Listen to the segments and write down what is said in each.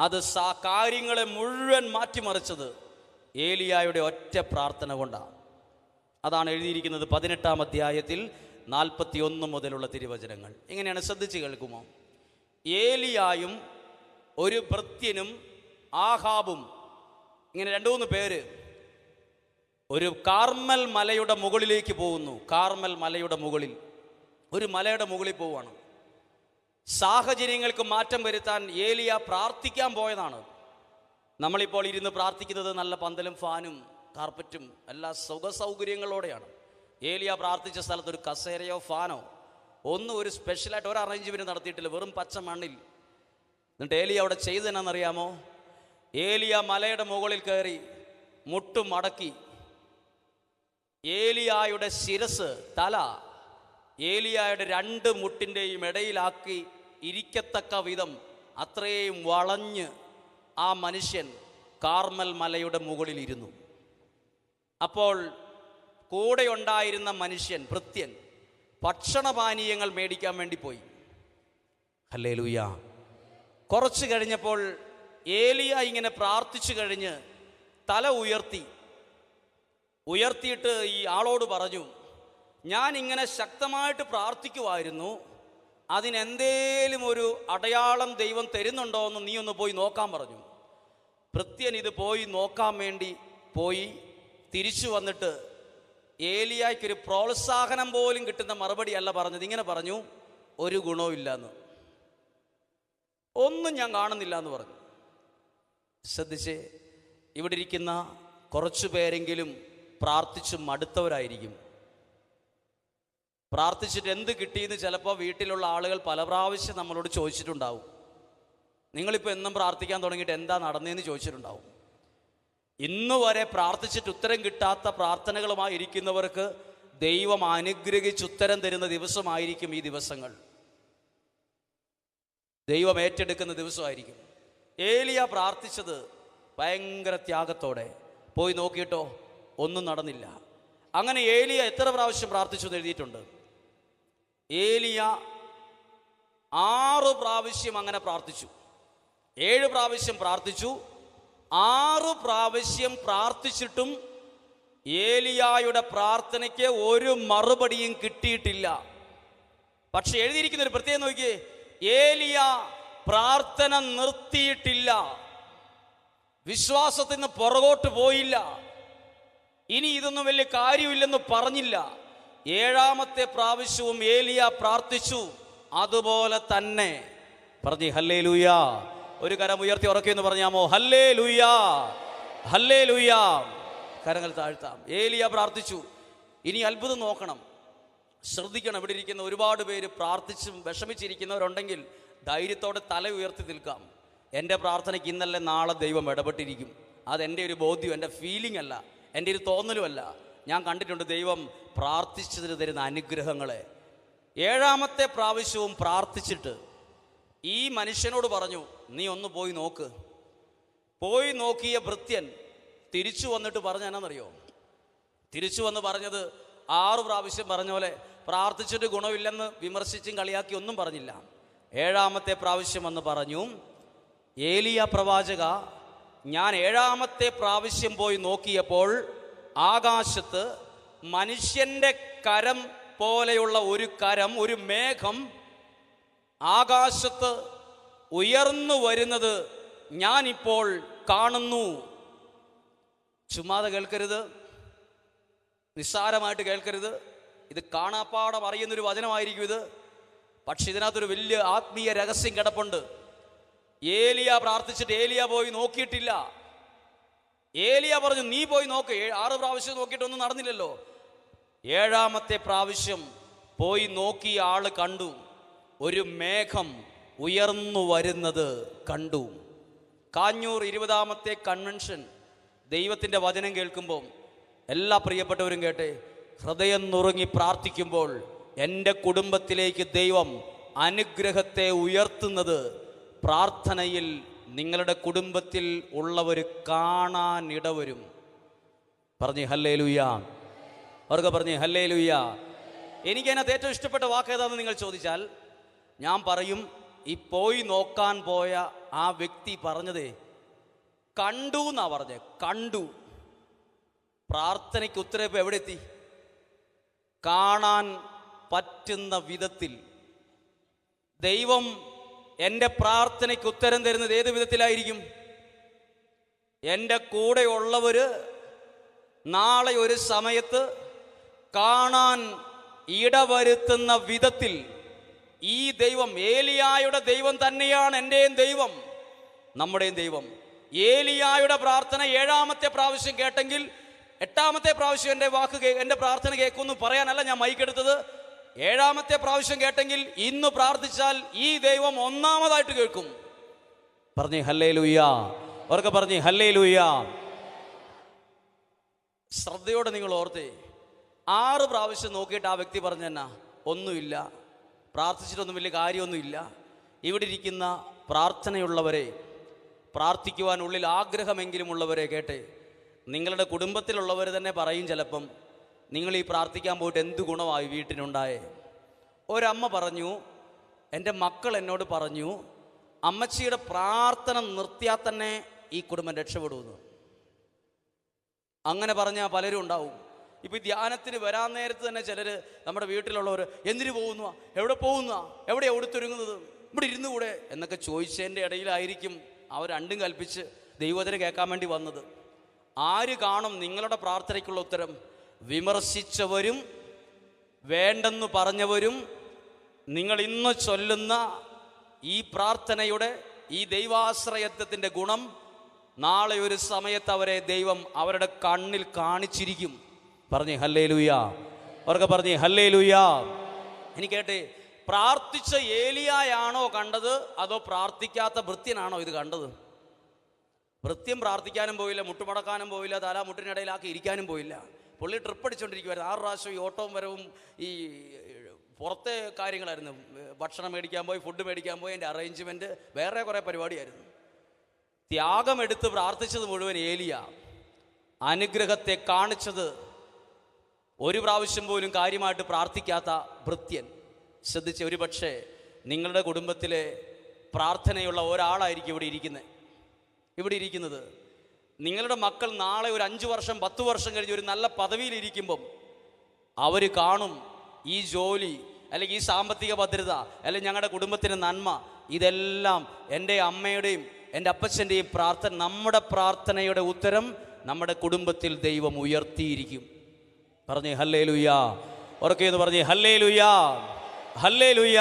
അത് സാ കാര്യങ്ങളെ മുഴുവൻ മാറ്റിമറിച്ചത് ഏലിയായുടെ ഒറ്റ പ്രാർത്ഥന കൊണ്ടാണ്. അതാണ് എഴുതിയിരിക്കുന്നത് പതിനെട്ടാം അധ്യായത്തിൽ നാൽപ്പത്തി ഒന്ന് മുതലുള്ള തിരുവചനങ്ങൾ. എങ്ങനെയാണ്? ശ്രദ്ധിച്ച് കേൾക്കുമോ? ഏലിയായും ഒരു ഭൃത്യനും ആഹാബും ഇങ്ങനെ രണ്ടു മൂന്ന് പേര് ഒരു കാർമൽ മലയുടെ മുകളിലേക്ക് പോകുന്നു. കാർമൽ മലയുടെ മുകളിൽ ഒരു മലയുടെ മുകളിൽ പോവുകയാണ്. സാഹചര്യങ്ങൾക്ക് മാറ്റം വരുത്താൻ ഏലിയ പ്രാർത്ഥിക്കാൻ പോയതാണ്. നമ്മളിപ്പോൾ ഇരുന്ന് പ്രാർത്ഥിക്കുന്നത് നല്ല പന്തലും ഫാനും കാർപ്പറ്റും എല്ലാ സുഖ സൗകര്യങ്ങളോടെയാണ് ഏലിയ പ്രാർത്ഥിച്ച സ്ഥലത്ത് ഒരു കസേരയോ ഫാനോ ഒന്നും ഒരു സ്പെഷ്യലായിട്ട് ഒരു അറേഞ്ച്മെന്റ് നടത്തിയിട്ടില്ല. വെറും പച്ച മണ്ണിൽ. എന്നിട്ട് ഏലിയ അവിടെ ചെയ്തെന്നറിയാമോ ഏലിയ മലയുടെ മുകളിൽ കയറി മുട്ടും മടക്കി. ഏലിയായുടെ ശിരസ് തല ഏലിയായുടെ രണ്ട് മുട്ടിന്റെയും ഇടയിലാക്കി ഇരിക്കത്തക്ക വിധം അത്രയും വളഞ്ഞ് ആ മനുഷ്യൻ കാർമൽ മലയുടെ മുകളിലിരുന്നു. അപ്പോൾ കൂടെ ഉണ്ടായിരുന്ന മനുഷ്യൻ ഭൃത്യൻ ഭക്ഷണപാനീയങ്ങൾ മേടിക്കാൻ വേണ്ടി പോയി. അല്ലേ ലൂയ കുറച്ച് കഴിഞ്ഞപ്പോൾ ഏലിയ ഇങ്ങനെ പ്രാർത്ഥിച്ചു കഴിഞ്ഞ് തല ഉയർത്തി. ഉയർത്തിയിട്ട് ഈ ആളോട് പറഞ്ഞു ഞാൻ ഇങ്ങനെ ശക്തമായിട്ട് പ്രാർത്ഥിക്കുമായിരുന്നു അതിനെന്തേലും ഒരു അടയാളം ദൈവം തരുന്നുണ്ടോ എന്ന് നീ ഒന്ന് പോയി നോക്കാൻ പറഞ്ഞു. ഭൃത്യൻ ഇത് പോയി നോക്കാൻ വേണ്ടി പോയി. തിരിച്ചു വന്നിട്ട് ഏലിയായ്ക്കൊരു പ്രോത്സാഹനം പോലും കിട്ടുന്ന മറുപടി അല്ല പറഞ്ഞത്. ഇങ്ങനെ പറഞ്ഞു ഒരു ഗുണവും ഇല്ലെന്ന്. ഒന്നും ഞാൻ കാണുന്നില്ല എന്ന് പറഞ്ഞു. ശ്രദ്ധിച്ച് ഇവിടെ ഇരിക്കുന്ന കുറച്ചു പേരെങ്കിലും പ്രാർത്ഥിച്ചും മടുത്തവരായിരിക്കും. പ്രാർത്ഥിച്ചിട്ട് എന്ത് കിട്ടിയെന്ന് ചിലപ്പോൾ വീട്ടിലുള്ള ആളുകൾ പല പ്രാവശ്യം നമ്മളോട് ചോദിച്ചിട്ടുണ്ടാവും. നിങ്ങളിപ്പോൾ എന്നും പ്രാർത്ഥിക്കാൻ തുടങ്ങിയിട്ട് എന്താ നടന്നതെന്ന് ചോദിച്ചിട്ടുണ്ടാവും. ഇന്ന് വരെ പ്രാർത്ഥിച്ചിട്ട് ഉത്തരം കിട്ടാത്ത പ്രാർത്ഥനകളുമായി ഇരിക്കുന്നവർക്ക് ദൈവം അനുഗ്രഹിച്ച് ഉത്തരം തരുന്ന ദിവസമായിരിക്കും ഈ ദിവസങ്ങൾ. ദൈവം ഏറ്റെടുക്കുന്ന ദിവസമായിരിക്കും. ഏലിയ പ്രാർത്ഥിച്ചത് ഭയങ്കര ത്യാഗത്തോടെ. പോയി നോക്കിയിട്ടോ ഒന്നും നടന്നില്ല. അങ്ങനെ ഏലിയ എത്ര പ്രാവശ്യം പ്രാർത്ഥിച്ചു എന്ന് എഴുതിയിട്ടുണ്ട്? ഏലിയ ആറ് പ്രാവശ്യം അങ്ങനെ പ്രാർത്ഥിച്ചു. ഏഴ് പ്രാവശ്യം പ്രാർത്ഥിച്ചു. ആറ് പ്രാവശ്യം പ്രാർത്ഥിച്ചിട്ടും ഏലിയായുടെ പ്രാർത്ഥനയ്ക്ക് ഒരു മറുപടിയും കിട്ടിയിട്ടില്ല. പക്ഷെ എഴുതിയിരിക്കുന്ന ഒരു പ്രത്യേകം നോക്കിയേ ഏലിയ പ്രാർത്ഥന നിർത്തിയിട്ടില്ല. വിശ്വാസത്തിൽ നിന്ന് പുറകോട്ട് പോയില്ല. ഇനി ഇതൊന്നും വലിയ കാര്യമില്ലെന്ന് പറഞ്ഞില്ല. ഏഴാമത്തെ പ്രാവശ്യവും ഏലിയ പ്രാർത്ഥിച്ചു. അതുപോലെ തന്നെ. പറഞ്ഞു ഹല്ലേ ലൂയ ഒരു കരം ഉയർത്തി ഉറക്കിയെന്ന് പറഞ്ഞാമോ? ഹല്ലേ ലൂയ ഹല്ലേ ലൂയ കരങ്ങൾ താഴ്ത്താം. ഏലിയ പ്രാർത്ഥിച്ചു. ഇനി അത്ഭുതം നോക്കണം. ശ്രദ്ധിക്കണം. ഇവിടെ ഇരിക്കുന്ന ഒരുപാട് പേര് പ്രാർത്ഥിച്ചും വിഷമിച്ചിരിക്കുന്നവരുണ്ടെങ്കിൽ ധൈര്യത്തോടെ തല ഉയർത്തി നിൽക്കാം. എന്റെ പ്രാർത്ഥനയ്ക്ക് ഇന്നല്ലേ നാളെ ദൈവം ഇടപെട്ടിരിക്കും. അതെന്റെ ഒരു ബോധ്യം എന്റെ ഫീലിംഗ് അല്ല. എന്റെ ഒരു തോന്നലുമല്ല. ഞാൻ കണ്ടിട്ടുണ്ട് ദൈവം പ്രാർത്ഥിച്ചതിന് തരുന്ന അനുഗ്രഹങ്ങളെ. ഏഴാമത്തെ പ്രാവശ്യവും പ്രാർത്ഥിച്ചിട്ട് ഈ മനുഷ്യനോട് പറഞ്ഞു നീ ഒന്ന് പോയി നോക്ക്. പോയി നോക്കിയ ഭൃത്യൻ തിരിച്ചു വന്നിട്ട് പറഞ്ഞ എന്നാണെന്നറിയോ തിരിച്ചു വന്ന് പറഞ്ഞത് ആറു പ്രാവശ്യം പറഞ്ഞ പോലെ പ്രാർത്ഥിച്ചിട്ട് ഗുണമില്ലെന്ന് വിമർശിച്ചും കളിയാക്കി ഒന്നും പറഞ്ഞില്ല. ഏഴാമത്തെ പ്രാവശ്യം വന്ന് പറഞ്ഞു ഏലിയ പ്രവാചക ഞാൻ ഏഴാമത്തെ പ്രാവശ്യം പോയി നോക്കിയപ്പോൾ ആകാശത്ത് മനുഷ്യന്റെ കരം പോലെയുള്ള ഒരു കരം ഒരു മേഘം ആകാശത്ത് ഉയർന്നു വരുന്നത് ഞാനിപ്പോൾ കാണുന്നു. ചുമ്മാതെ കേൾക്കരുത്. നിസ്സാരമായിട്ട് കേൾക്കരുത്. ഇത് കാണാപ്പാടം അറിയുന്നൊരു വചനമായിരിക്കും ഇത്. പക്ഷെ ഇതിനകത്തൊരു വലിയ ആത്മീയ രഹസ്യം കിടപ്പുണ്ട്. ഏലിയ പ്രാർത്ഥിച്ചിട്ട് ഏലിയ പോയി നോക്കിയിട്ടില്ല. ഏലിയ പറഞ്ഞു നീ പോയി നോക്ക്. ആറ് പ്രാവശ്യം നോക്കിയിട്ടൊന്നും നടന്നില്ലല്ലോ. ഏഴാമത്തെ പ്രാവശ്യം പോയി നോക്കി ആൾ കണ്ടു. ഒരു മേഘം ഉയർന്നു വരുന്നത് കണ്ടു. കാഞ്ഞൂർ ഇരുപതാമത്തെ കൺവെൻഷൻ. ദൈവത്തിന്റെ വചനം കേൾക്കുമ്പോൾ എല്ലാ പ്രിയപ്പെട്ടവരും കേട്ടെ ഹൃദയം നുറുങ്ങി പ്രാർത്ഥിക്കുമ്പോൾ എന്റെ കുടുംബത്തിലേക്ക് ദൈവം അനുഗ്രഹത്തെ ഉയർത്തുന്നത് പ്രാർത്ഥനയിൽ നിങ്ങളുടെ കുടുംബത്തിൽ ഉള്ളവർ കാണാനിട വരും പറഞ്ഞു ഹല്ലേ ലുയ്യ അവർക്ക് പറഞ്ഞു ഹല്ലേ ലുയ്യ എനിക്കതിനകത്ത് ഏറ്റവും ഇഷ്ടപ്പെട്ട വാക്ക് ഏതാണെന്ന് നിങ്ങൾ ചോദിച്ചാൽ ഞാൻ പറയും ഈ പോയി നോക്കാൻ പോയ ആ വ്യക്തി പറഞ്ഞതേ കണ്ടു എന്നാ പറഞ്ഞത് കണ്ടു. പ്രാർത്ഥനയ്ക്ക് ഉത്തരം എവിടെ എത്തി? കാണാൻ പറ്റുന്ന വിധത്തിൽ. ദൈവം എന്റെ പ്രാർത്ഥനയ്ക്ക് ഉത്തരം തരുന്നത് ഏത് വിധത്തിലായിരിക്കും? എന്റെ കൂടെയുള്ളവര് നാളെ ഒരു സമയത്ത് കാണാൻ ഇടവരുത്തുന്ന വിധത്തിൽ ഈ ദൈവം ഏലിയായുടെ ദൈവം തന്നെയാണ് എന്റെയും ദൈവം നമ്മുടെയും ദൈവം. ഏലിയായുടെ പ്രാർത്ഥന ഏഴാമത്തെ പ്രാവശ്യം കേട്ടെങ്കിൽ എട്ടാമത്തെ പ്രാവശ്യം എന്റെ വാക്ക് എന്റെ പ്രാർത്ഥന കേൾക്കുമെന്ന് പറയാനല്ല ഞാൻ മൈക്കെടുത്തത്. ഏഴാമത്തെ പ്രാവശ്യം കേട്ടെങ്കിൽ ഇന്ന് പ്രാർത്ഥിച്ചാൽ ഈ ദൈവം ഒന്നാമതായിട്ട് കേൾക്കും. പറഞ്ഞു ഹല്ലേ ലൂയ്യാ അവർക്ക് പറഞ്ഞു ഹല്ലേ ലൂയ്യാ ശ്രദ്ധയോടെ നിങ്ങൾ ഓർത്തേ. ആറ് പ്രാവശ്യം നോക്കിയിട്ട് ആ വ്യക്തി പറഞ്ഞെന്നാ ഒന്നുമില്ല. പ്രാർത്ഥിച്ചിട്ടൊന്നും വലിയ കാര്യമൊന്നുമില്ല. ഇവിടെ ഇരിക്കുന്ന പ്രാർത്ഥനയുള്ളവരെ പ്രാർത്ഥിക്കുവാനുള്ളിൽ ആഗ്രഹമെങ്കിലും ഉള്ളവരെ കേട്ടെ. നിങ്ങളുടെ കുടുംബത്തിലുള്ളവർ തന്നെ പറയും ചിലപ്പം നിങ്ങൾ ഈ പ്രാർത്ഥിക്കാൻ പോയിട്ട് എന്ത് ഗുണമായി വീട്ടിനുണ്ടായേ? ഒരമ്മ പറഞ്ഞു എന്റെ മക്കൾ എന്നോട് പറഞ്ഞു അമ്മച്ചിയുടെ പ്രാർത്ഥന നിർത്തിയാൽ തന്നെ ഈ കുടുംബം രക്ഷപ്പെടുമെന്ന് അങ്ങനെ പറഞ്ഞാൽ പലരും ഉണ്ടാവും. ഇപ്പം ഈ ധ്യാനത്തിന് വരാൻ നേരത്ത് തന്നെ ചിലർ നമ്മുടെ വീട്ടിലുള്ളവർ എന്തിനു പോകുന്നു? എവിടെ പോകുന്നു? എവിടെ ഒടുത്തൊരുങ്ങുന്നത് ഇവിടെ ഇരുന്നു കൂടെ? എന്നൊക്കെ ചോദിച്ചതിന്റെ ഇടയിലായിരിക്കും അവർ രണ്ടും കൽപ്പിച്ച് ദൈവത്തിന് കേൾക്കാൻ വേണ്ടി വന്നത്. ആര് കാണും നിങ്ങളുടെ പ്രാർത്ഥനയ്ക്കുള്ള ഉത്തരം വിമർശിച്ചവരും വേണ്ടെന്ന് പറഞ്ഞവരും നിങ്ങൾ ഇന്ന് ചൊല്ലുന്ന ഈ പ്രാർത്ഥനയുടെ ഈ ദൈവാശ്രയത്വത്തിന്റെ ഗുണം നാളെ ഒരു സമയത്ത് അവരെ ദൈവം അവരുടെ കണ്ണിൽ കാണിച്ചിരിക്കും. പറഞ്ഞു ഹല്ലേ ലുയാ അവർക്ക് പറഞ്ഞേ ഹല്ലേ ലുയാ എനിക്ക് കേട്ടെ പ്രാർത്ഥിച്ച ഏലിയായാണോ കണ്ടത് അതോ പ്രാർത്ഥിക്കാത്ത ഭൃത്യനാണോ ഇത് കണ്ടത്? വൃത്യം പ്രാർത്ഥിക്കാനും പോയില്ല മുട്ടുമടക്കാനും പോയില്ല തല മുട്ടിനിടയിലാക്കി ഇരിക്കാനും പോയില്ല. പുള്ളി ട്രിപ്പ് അടിച്ചുകൊണ്ടിരിക്കുവായിരുന്നു ആറ് പ്രാവശ്യം ഈ ഓട്ടവും വരവും ഈ പുറത്തെ കാര്യങ്ങളായിരുന്നു. ഭക്ഷണം മേടിക്കാൻ പോയി ഫുഡ് മേടിക്കാൻ പോയി എന്റെ അറേഞ്ച്മെന്റ് വേറെ കുറേ പരിപാടിയായിരുന്നു. ത്യാഗമെടുത്ത് പ്രാർത്ഥിച്ചത് മുഴുവൻ ഏലിയ. അനുഗ്രഹത്തെ കാണിച്ചത് ഒരു പ്രാവശ്യം പോലും കാര്യമായിട്ട് പ്രാർത്ഥിക്കാത്ത ഭൃത്യൻ. ശ്രദ്ധിച്ച് ഒരു പക്ഷേ നിങ്ങളുടെ കുടുംബത്തിലെ പ്രാർത്ഥനയുള്ള ഒരാളായിരിക്കും ഇവിടെ ഇരിക്കുന്നത് ഇവിടെ ഇരിക്കുന്നത്. നിങ്ങളുടെ മക്കൾ നാളെ ഒരു അഞ്ച് വർഷം പത്ത് വർഷം കഴിഞ്ഞ് ഒരു നല്ല പദവിയിലിരിക്കുമ്പം അവർ കാണും ഈ ജോലി അല്ലെങ്കിൽ ഈ സാമ്പത്തിക ഭദ്രത അല്ലെങ്കിൽ ഞങ്ങളുടെ കുടുംബത്തിന്റെ നന്മ ഇതെല്ലാം എന്റെ അമ്മയുടെയും എന്റെ അപ്പച്ചന്റെയും പ്രാർത്ഥന നമ്മുടെ പ്രാർത്ഥനയുടെ ഉത്തരം നമ്മുടെ കുടുംബത്തിൽ ദൈവം ഉയർത്തിയിരിക്കും. പറഞ്ഞേ ഹല്ലേ ലുയ്യ ഉറക്കെന്ന് പറഞ്ഞേ ഹല്ലേ ലുയ്യ ഹല്ലേ ലുയ്യ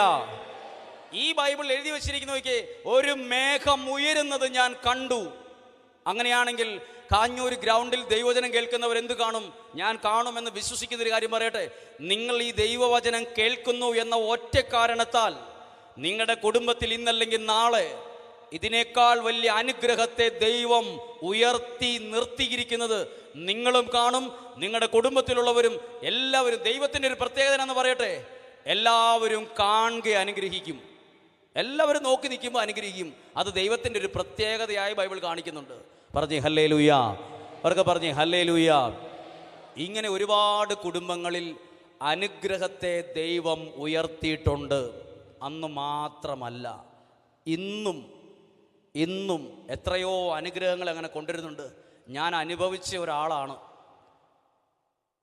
ഈ ബൈബിൾ എഴുതി വെച്ചിരിക്കുന്ന നോക്കിയേ ഒരു മേഘം ഉയരുന്നത് ഞാൻ കണ്ടു. അങ്ങനെയാണെങ്കിൽ കാഞ്ഞൂർ ഗ്രൗണ്ടിൽ ദൈവവചനം കേൾക്കുന്നവർ എന്ത് കാണും? ഞാൻ കാണുമെന്ന് വിശ്വസിക്കുന്ന ഒരു കാര്യം പറയട്ടെ. നിങ്ങൾ ഈ ദൈവവചനം കേൾക്കുന്നു എന്ന ഒറ്റ കാരണത്താൽ നിങ്ങളുടെ കുടുംബത്തിൽ ഇന്നല്ലെങ്കിൽ നാളെ ഇതിനേക്കാൾ വലിയ അനുഗ്രഹത്തെ ദൈവം ഉയർത്തി നിർത്തിയിരിക്കുന്നത് നിങ്ങളും കാണും നിങ്ങളുടെ കുടുംബത്തിലുള്ളവരും എല്ലാവരും ദൈവത്തിന്റെ ഒരു പ്രത്യേകത എന്ന് പറയട്ടെ. എല്ലാവരും കാണുക അനുഗ്രഹിക്കും. എല്ലാവരും നോക്കി നിൽക്കുമ്പോൾ അനുഗ്രഹിക്കും. അത് ദൈവത്തിന്റെ ഒരു പ്രത്യേകതയായി ബൈബിൾ കാണിക്കുന്നുണ്ട്. പറഞ്ഞേ ഹല്ലേ ലൂയ അവർക്ക് പറഞ്ഞേ ഹല്ലേ ലൂയ ഇങ്ങനെ ഒരുപാട് കുടുംബങ്ങളിൽ അനുഗ്രഹത്തെ ദൈവം ഉയർത്തിയിട്ടുണ്ട്. അന്ന് മാത്രമല്ല ഇന്നും ഇന്നും എത്രയോ അനുഗ്രഹങ്ങൾ അങ്ങനെ കൊണ്ടുവരുന്നുണ്ട്. ഞാൻ അനുഭവിച്ച ഒരാളാണ്.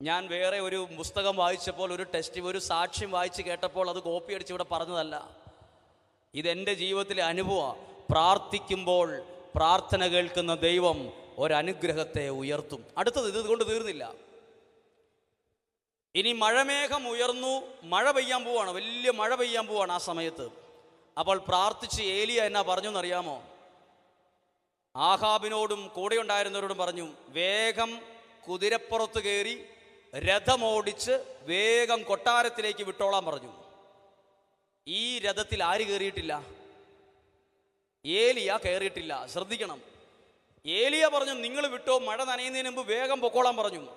ഞാൻ വേറെ ഒരു പുസ്തകം വായിച്ചപ്പോൾ ഒരു ടെസ്റ്റ് ഒരു സാക്ഷ്യം വായിച്ച് കേട്ടപ്പോൾ അത് കോപ്പി അടിച്ച് ഇവിടെ പറഞ്ഞതല്ല. ഇതെന്റെ ജീവിതത്തിലെ അനുഭവം. പ്രാർത്ഥിക്കുമ്പോൾ പ്രാർത്ഥന കേൾക്കുന്ന ദൈവം ഒരനുഗ്രഹത്തെ ഉയർത്തും. അടുത്തത് ഇതുകൊണ്ട് തീർന്നില്ല. ഇനി മഴമേഘം ഉയർന്നു മഴ പെയ്യാൻ പോവാണ് വലിയ മഴ പെയ്യാൻ പോവാണ് ആ സമയത്ത്. അപ്പോൾ പ്രാർത്ഥിച്ച് ഏലിയ എന്നാ പറഞ്ഞു എന്നറിയാമോ ആഹാബിനോടും കൂടെ ഉണ്ടായിരുന്നവരോടും പറഞ്ഞു വേഗം കുതിരപ്പുറത്ത് കയറി രഥമോടിച്ച് വേഗം കൊട്ടാരത്തിലേക്ക് വിട്ടോളാൻ പറഞ്ഞു. ഈ രഥത്തിൽ ആര് കയറിയിട്ടില്ല? ഏലിയ കയറിയിട്ടില്ല. ശ്രദ്ധിക്കണം. ഏലിയ പറഞ്ഞു നിങ്ങൾ വിട്ടോ? മഴ നനയുന്നതിന് മുമ്പ് വേഗം പൊക്കോളാൻ പറഞ്ഞു.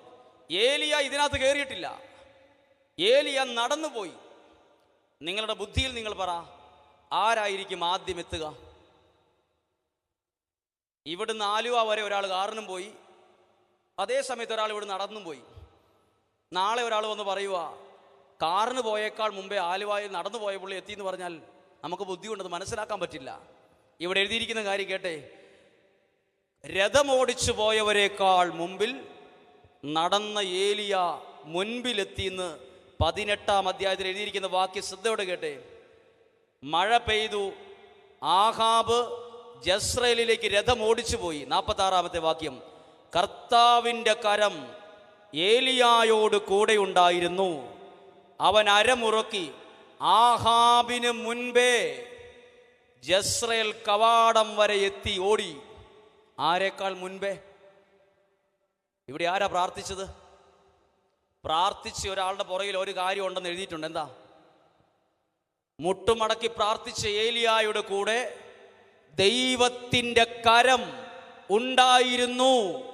ഏലിയ ഇതിനകത്ത് കയറിയിട്ടില്ല. ഏലിയ നടന്നുപോയി. നിങ്ങളുടെ ബുദ്ധിയിൽ നിങ്ങൾ പറ ആരായിരിക്കും ആദ്യം എത്തുക? ഇവിടുന്ന് ആലുവ വരെ ഒരാൾ കാറിനും പോയി. അതേ സമയത്ത് ഒരാൾ ഇവിടെ നടന്നും പോയി. നാളെ ഒരാൾ വന്ന് പറയുക കാറിന് പോയേക്കാൾ മുമ്പേ ആലുവായിൽ നടന്നു പോയ പുള്ളി എത്തി എന്ന് പറഞ്ഞാൽ നമുക്ക് ബുദ്ധി കൊണ്ടത് മനസ്സിലാക്കാൻ പറ്റില്ല. ഇവിടെ എഴുതിയിരിക്കുന്ന കാര്യം കേട്ടെ. രഥമോടിച്ചു പോയവരേക്കാൾ മുമ്പിൽ നടന്ന ഏലിയ മുൻപിലെത്തിയെന്ന് പതിനെട്ടാം അധ്യായത്തിൽ എഴുതിയിരിക്കുന്ന വാക്യ ശ്രദ്ധയോടെ കേട്ടെ. മഴ പെയ്തു ആഹാബ് ജസ്രയേലിലേക്ക് രഥം ഓടിച്ചു പോയി. നാൽപ്പത്തി ആറാമത്തെ വാക്യം. കർത്താവിന്റെ കരം ഏലിയായോട് കൂടെ ഉണ്ടായിരുന്നു. അവൻ അരമുറക്കി. ആഹാബിന് മുൻപേ ജസ്രേൽ കവാടം വരെ എത്തി ഓടി. ആരെക്കാൾ മുൻപേ? ഇവിടെ ആരാ പ്രാർത്ഥിച്ചത്? പ്രാർത്ഥിച്ച് ഒരാളുടെ പുറകിൽ ഒരു കാര്യം ഉണ്ടെന്ന് എഴുതിയിട്ടുണ്ട്. എന്താ? മുട്ടുമടക്കി പ്രാർത്ഥിച്ച ഏലിയായുടെ കൂടെ ദൈവത്തിന്റെ കരം ഉണ്ടായിരുന്നു.